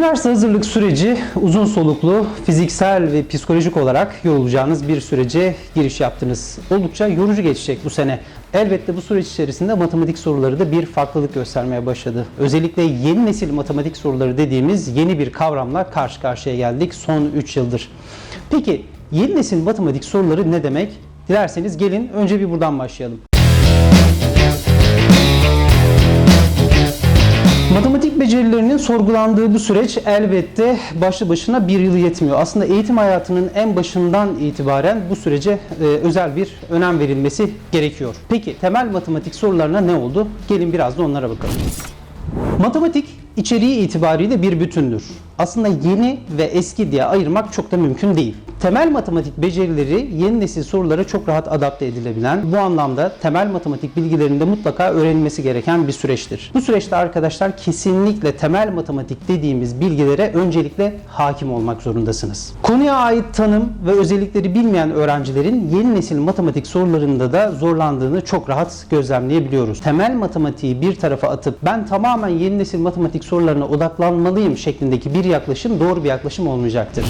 Üniversite hazırlık süreci uzun soluklu, fiziksel ve psikolojik olarak yorulacağınız bir sürece giriş yaptınız. Oldukça yorucu geçecek bu sene. Elbette bu süreç içerisinde matematik soruları da bir farklılık göstermeye başladı. Özellikle yeni nesil matematik soruları dediğimiz yeni bir kavramla karşı karşıya geldik son 3 yıldır. Peki yeni nesil matematik soruları ne demek? Dilerseniz gelin önce bir buradan başlayalım. Matematik becerilerinin sorgulandığı bu süreç elbette başlı başına bir yıl yetmiyor. Aslında eğitim hayatının en başından itibaren bu sürece e, özel bir önem verilmesi gerekiyor. Peki temel matematik sorularına ne oldu? Gelin biraz da onlara bakalım. Matematik içeriği itibariyle bir bütündür. Aslında yeni ve eski diye ayırmak çok da mümkün değil. Temel matematik becerileri yeni nesil sorulara çok rahat adapte edilebilen, bu anlamda temel matematik bilgilerinde mutlaka öğrenilmesi gereken bir süreçtir. Bu süreçte arkadaşlar kesinlikle temel matematik dediğimiz bilgilere öncelikle hakim olmak zorundasınız. Konuya ait tanım ve özellikleri bilmeyen öğrencilerin yeni nesil matematik sorularında da zorlandığını çok rahat gözlemleyebiliyoruz. Temel matematiği bir tarafa atıp ben tamamen yeni nesil matematik sorularına odaklanmalıyım şeklindeki bir yaklaşım doğru bir yaklaşım olmayacaktır.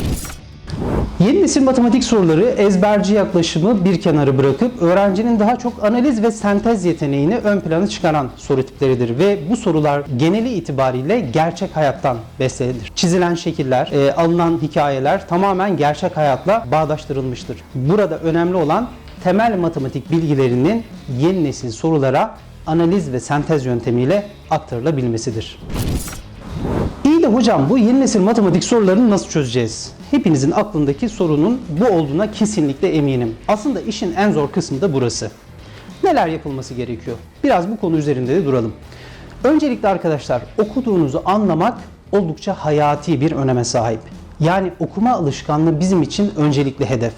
Yeni nesil matematik soruları ezberci yaklaşımı bir kenara bırakıp öğrencinin daha çok analiz ve sentez yeteneğini ön plana çıkaran soru tipleridir ve bu sorular geneli itibariyle gerçek hayattan beslenir. Çizilen şekiller, e, alınan hikayeler tamamen gerçek hayatla bağdaştırılmıştır. Burada önemli olan temel matematik bilgilerinin yeni nesil sorulara analiz ve sentez yöntemiyle aktarılabilmesidir. Hocam bu yeni nesil matematik sorularını nasıl çözeceğiz? Hepinizin aklındaki sorunun bu olduğuna kesinlikle eminim. Aslında işin en zor kısmı da burası. Neler yapılması gerekiyor? Biraz bu konu üzerinde de duralım. Öncelikle arkadaşlar okuduğunuzu anlamak oldukça hayati bir öneme sahip. Yani okuma alışkanlığı bizim için öncelikli hedef.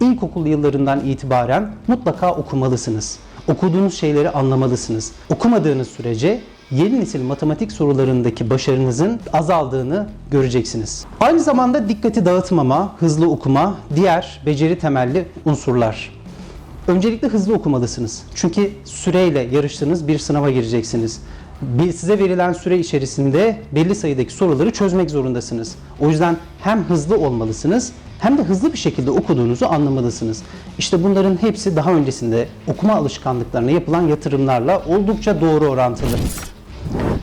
İlkokul yıllarından itibaren mutlaka okumalısınız. Okuduğunuz şeyleri anlamalısınız. Okumadığınız sürece yeni nesil matematik sorularındaki başarınızın azaldığını göreceksiniz. Aynı zamanda dikkati dağıtmama, hızlı okuma, diğer beceri temelli unsurlar. Öncelikle hızlı okumalısınız. Çünkü süreyle yarıştığınız bir sınava gireceksiniz. Bir, size verilen süre içerisinde belli sayıdaki soruları çözmek zorundasınız. O yüzden hem hızlı olmalısınız hem de hızlı bir şekilde okuduğunuzu anlamalısınız. İşte bunların hepsi daha öncesinde okuma alışkanlıklarına yapılan yatırımlarla oldukça doğru orantılı.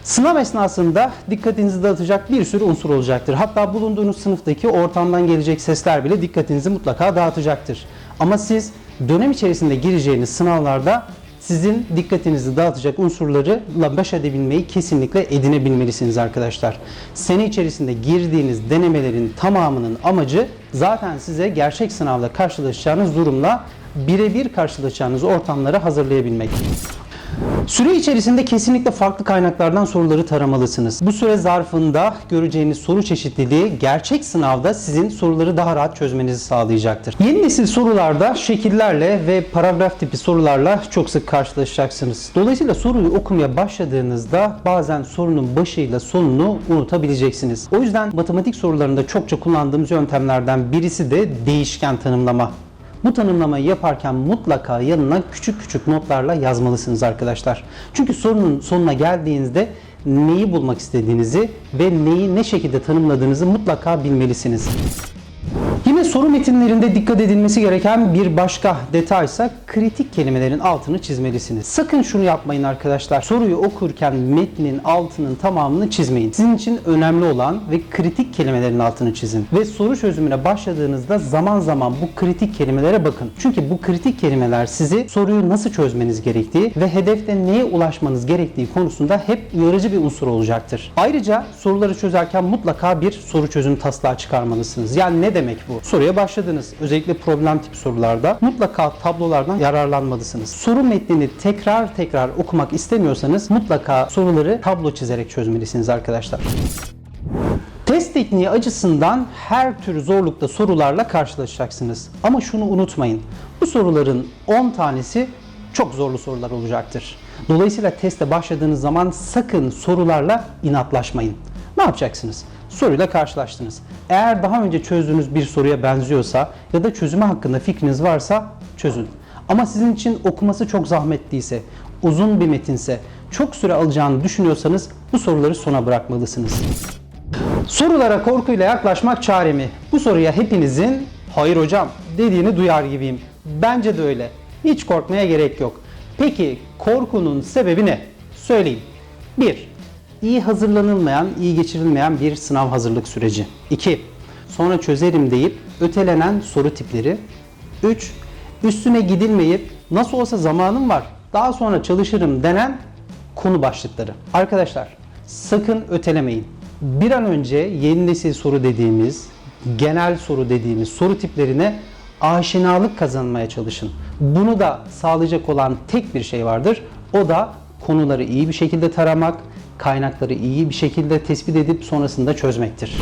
Sınav esnasında dikkatinizi dağıtacak bir sürü unsur olacaktır. Hatta bulunduğunuz sınıftaki ortamdan gelecek sesler bile dikkatinizi mutlaka dağıtacaktır. Ama siz dönem içerisinde gireceğiniz sınavlarda sizin dikkatinizi dağıtacak unsurlarla baş edebilmeyi kesinlikle edinebilmelisiniz arkadaşlar. Sene içerisinde girdiğiniz denemelerin tamamının amacı zaten size gerçek sınavda karşılaşacağınız durumla birebir karşılaşacağınız ortamları hazırlayabilmek. Süre içerisinde kesinlikle farklı kaynaklardan soruları taramalısınız. Bu süre zarfında göreceğiniz soru çeşitliliği gerçek sınavda sizin soruları daha rahat çözmenizi sağlayacaktır. Yeni nesil sorularda şekillerle ve paragraf tipi sorularla çok sık karşılaşacaksınız. Dolayısıyla soruyu okumaya başladığınızda bazen sorunun başıyla sonunu unutabileceksiniz. O yüzden matematik sorularında çokça kullandığımız yöntemlerden birisi de değişken tanımlama. Bu tanımlamayı yaparken mutlaka yanına küçük küçük notlarla yazmalısınız arkadaşlar. Çünkü sorunun sonuna geldiğinizde neyi bulmak istediğinizi ve neyi ne şekilde tanımladığınızı mutlaka bilmelisiniz. Yine soru metinlerinde dikkat edilmesi gereken bir başka detaysa kritik kelimelerin altını çizmelisiniz. Sakın şunu yapmayın arkadaşlar. Soruyu okurken metnin altının tamamını çizmeyin. Sizin için önemli olan ve kritik kelimelerin altını çizin. Ve soru çözümüne başladığınızda zaman zaman bu kritik kelimelere bakın. Çünkü bu kritik kelimeler sizi soruyu nasıl çözmeniz gerektiği ve hedefte neye ulaşmanız gerektiği konusunda hep uyarıcı bir unsur olacaktır. Ayrıca soruları çözerken mutlaka bir soru çözüm taslağı çıkarmalısınız. Yani ne demek bu? Soruya başladınız. Özellikle problem tipi sorularda mutlaka tablolardan yararlanmalısınız. Soru metnini tekrar tekrar okumak istemiyorsanız mutlaka soruları tablo çizerek çözmelisiniz arkadaşlar. Test tekniği açısından her tür zorlukta sorularla karşılaşacaksınız. Ama şunu unutmayın. Bu soruların 10 tanesi çok zorlu sorular olacaktır. Dolayısıyla teste başladığınız zaman sakın sorularla inatlaşmayın. Ne yapacaksınız? Soruyla karşılaştınız. Eğer daha önce çözdüğünüz bir soruya benziyorsa ya da çözümü hakkında fikriniz varsa çözün. Ama sizin için okuması çok zahmetliyse, uzun bir metinse, çok süre alacağını düşünüyorsanız bu soruları sona bırakmalısınız. Sorulara korkuyla yaklaşmak çare mi? Bu soruya hepinizin hayır hocam dediğini duyar gibiyim. Bence de öyle. Hiç korkmaya gerek yok. Peki korkunun sebebi ne? Söyleyeyim. 1. İyi hazırlanılmayan, iyi geçirilmeyen bir sınav hazırlık süreci. 2. Sonra çözerim deyip ötelenen soru tipleri. 3. Üstüne gidilmeyip nasıl olsa zamanım var daha sonra çalışırım denen konu başlıkları. Arkadaşlar sakın ötelemeyin. Bir an önce yeni nesil soru dediğimiz, genel soru dediğimiz soru tiplerine aşinalık kazanmaya çalışın. Bunu da sağlayacak olan tek bir şey vardır. O da konuları iyi bir şekilde taramak, kaynakları iyi bir şekilde tespit edip sonrasında çözmektir.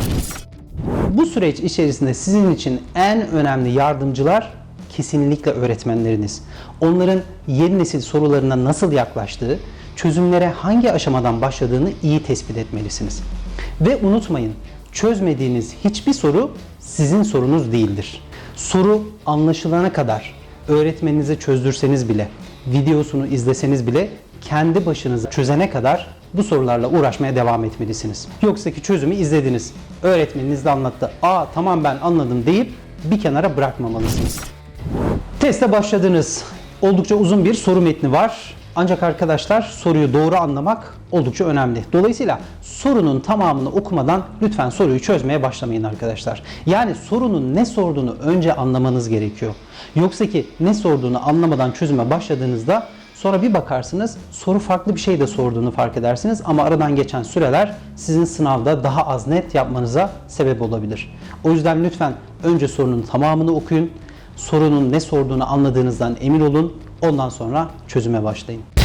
Bu süreç içerisinde sizin için en önemli yardımcılar kesinlikle öğretmenleriniz. Onların yeni nesil sorularına nasıl yaklaştığı, çözümlere hangi aşamadan başladığını iyi tespit etmelisiniz. Ve unutmayın, çözmediğiniz hiçbir soru sizin sorunuz değildir. Soru anlaşılana kadar öğretmeninize çözdürseniz bile, videosunu izleseniz bile kendi başınıza çözene kadar bu sorularla uğraşmaya devam etmelisiniz. Yoksa ki çözümü izlediniz. Öğretmeniniz de anlattı. Aa tamam ben anladım deyip bir kenara bırakmamalısınız. Teste başladınız. Oldukça uzun bir soru metni var. Ancak arkadaşlar soruyu doğru anlamak oldukça önemli. Dolayısıyla sorunun tamamını okumadan lütfen soruyu çözmeye başlamayın arkadaşlar. Yani sorunun ne sorduğunu önce anlamanız gerekiyor. Yoksa ki ne sorduğunu anlamadan çözüme başladığınızda Sonra bir bakarsınız soru farklı bir şey de sorduğunu fark edersiniz ama aradan geçen süreler sizin sınavda daha az net yapmanıza sebep olabilir. O yüzden lütfen önce sorunun tamamını okuyun. Sorunun ne sorduğunu anladığınızdan emin olun. Ondan sonra çözüme başlayın.